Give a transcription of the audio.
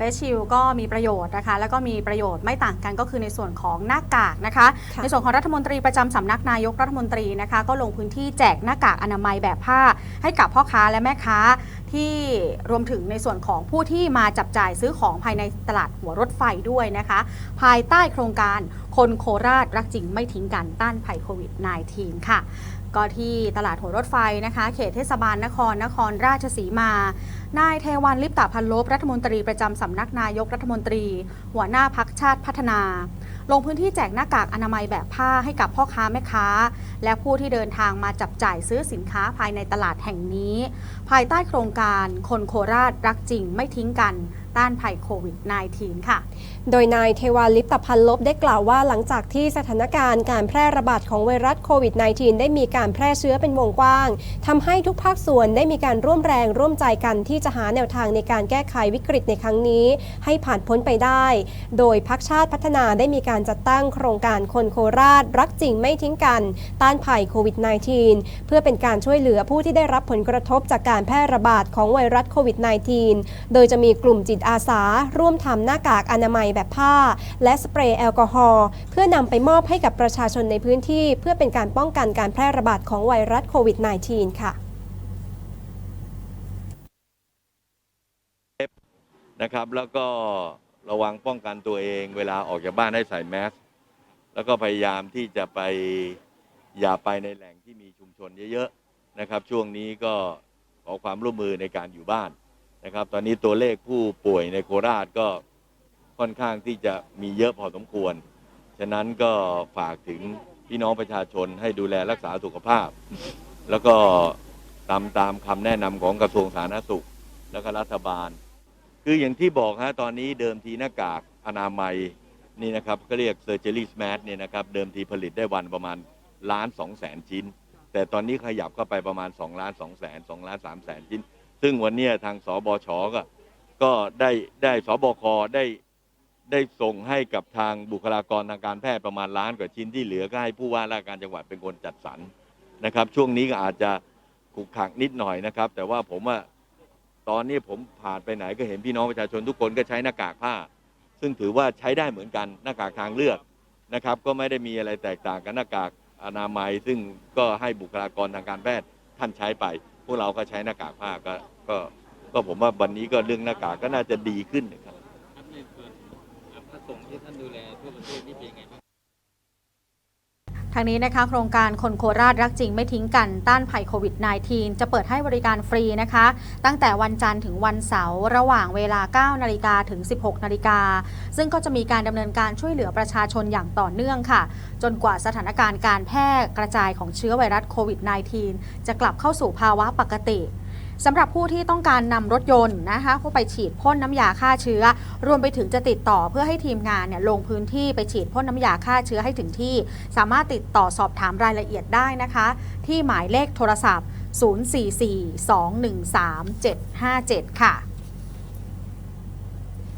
ฟสชิลก็มีประโยชน์นะคะ แล้วก็มีประโยชน์ไม่ต่างกันก็คือในส่วนของหน้ากากนะคะค่ะในส่วนของรัฐมนตรีประจำสำนักนายกรัฐมนตรีนะคะ ก็ลงพื้นที่แจกหน้ากากอนามัยแบบผ้า ให้กับพ่อค้าและแม่ค้าที่รวมถึงในส่วนของผู้ที่มาจับจ่ายซื้อของภายในตลาดหัวรถไฟด้วยนะคะ ภายใต้โครงการคนโคราชรักจริงไม่ทิ้งกันต้านภัยโควิด -19 ค่ะ ก็ที่ตลาดหัวรถไฟนะคะ เขตเทศบาลนครนครราชสีมานายเทวันลิปตาพันลบรัฐมนตรีประจำสำนักนายกรัฐมนตรี หัวหน้าพักชาติพัฒนา ลงพื้นที่แจกหน้ากากอนามัยแบบผ้าให้กับพ่อค้าแม่ค้า และผู้ที่เดินทางมาจับจ่ายซื้อสินค้าภายในตลาดแห่งนี้ ภายใต้โครงการคนโคราชรักจริงไม่ทิ้งกัน ต้านภัยโควิด -19 ค่ะ โดยนายเทวาลิปตพันลบได้กล่าวว่าหลังจากที่สถานการณ์การแพร่ระบาดของไวรัสโควิด -19 ได้มีการแพร่เชื้อเป็นวงกว้างทำให้ทุกภาคส่วนได้มีการร่วมแรงร่วมใจกันที่จะหาแนวทางในการแก้ไขวิกฤตในครั้งนี้ ให้ผ่านพ้นไปได้ โดยพักชาติพัฒนาได้มีการจัดตั้งโครงการคนโคราช รักจริงไม่ทิ้งกัน ต้านภัยโควิด -19 เพื่อเป็นการช่วยเหลือผู้ที่ได้รับผลกระทบจากการแพร่ระบาดของไวรัสโควิด -19 โดยจะมีกลุ่มจิตอาสา ร่วมทำหน้ากากอนามัยแบบผ้า และสเปรย์แอลกอฮอล์เพื่อนำไปมอบให้กับประชาชนในพื้นที่ เพื่อเป็นการป้องกันการแพร่ระบาดของไวรัสโควิด -19 ค่ะนะครับแล้วก็ระวังป้องกันตัวเองเวลาออกจากบ้านให้ใส่แมสแล้วก็พยายามที่จะไปอย่าไปในแหล่งที่มีชุมชนเยอะๆนะครับ ช่วงนี้ก็ขอความร่วมมือในการอยู่บ้าน นะครับ ตอนนี้ตัวเลขผู้ป่วยในโคราชก็ค่อนข้างที่จะมีเยอะพอสมควร ฉะนั้นก็ฝากถึงพี่น้องประชาชนให้ดูแลรักษาสุขภาพ แล้วก็ตามตามคำแนะนำของกระทรวงสาธารณสุข แล้วก็รัฐบาล คืออย่างที่บอกฮะตอนนี้เดิมทีหน้ากากอนามัยนี่นะครับก็เรียก surgery mask เนี่ยนะครับเดิมทีผลิตได้วันประมาณล้านสองแสนชิ้น แต่ตอนนี้ขยับเข้าไปประมาณ2ล้าน2แสน2ล้าน3แสนชิ้น ซึ่งวันนี้ทางสบชก็ก็ได้ได้สบคได้ได้ส่งให้กับทางบุคลากรทางการแพทย์ประมาณล้านกว่าชิ้นที่เหลือก็ให้ผู้ว่าราชการจังหวัดเป็นคนจัดสรรนะครับ ช่วงนี้ก็อาจจะขุกขักนิดหน่อยนะครับ แต่ว่าผมว่าตอนนี้ผมผ่านไปไหนก็เห็นพี่น้องประชาชนทุกคนก็ใช้หน้ากากผ้า ซึ่งถือว่าใช้ได้เหมือนกันหน้ากากทางเลือกนะครับ ก็ไม่ได้มีอะไรแตกต่างกับหน้ากากอนามัย ซึ่งก็ให้บุคลากรทางการแพทย์ท่านใช้ไป วกเราก็ใช้หน้ากากผ้าก็ก็ก็ผมว่าวันนี้ก็เรื่องหน้ากากก็น่าจะดีขึ้นนะครับครับในส่วนพระสงฆ์ที่ท่านดูแลทั่วประเทศนี่เป็นยังไงางทางนี้นะคะโครงการคนโคราชรักจริงไม่ทิ้งกันต้านภัยโควิด -19 จะเปิดให้บริการฟรีนะคะ ตั้งแต่วันจันทร์ถึงวันเสาร์ระหว่างเวลา 9 นาฬิกาถึง 16 นาฬิกา ซึ่งก็จะมีการดำเนินการช่วยเหลือประชาชนอย่างต่อเนื่องค่ะ จนกว่าสถานการณ์การแพร่กระจายของเชื้อไวรัสโควิด -19 จะกลับเข้าสู่ภาวะปกติ สำหรับผู้ที่ต้องการนำรถยนต์นะคะเข้าไปฉีดพ่นน้ำยาฆ่าเชื้อ รวมไปถึงจะติดต่อเพื่อให้ทีมงานเนี่ยลงพื้นที่ไปฉีดพ่นน้ำยาฆ่าเชื้อให้ถึงที่ สามารถติดต่อสอบถามรายละเอียดได้นะคะ ที่หมายเลขโทรศัพท์ 044 213 757 ค่ะ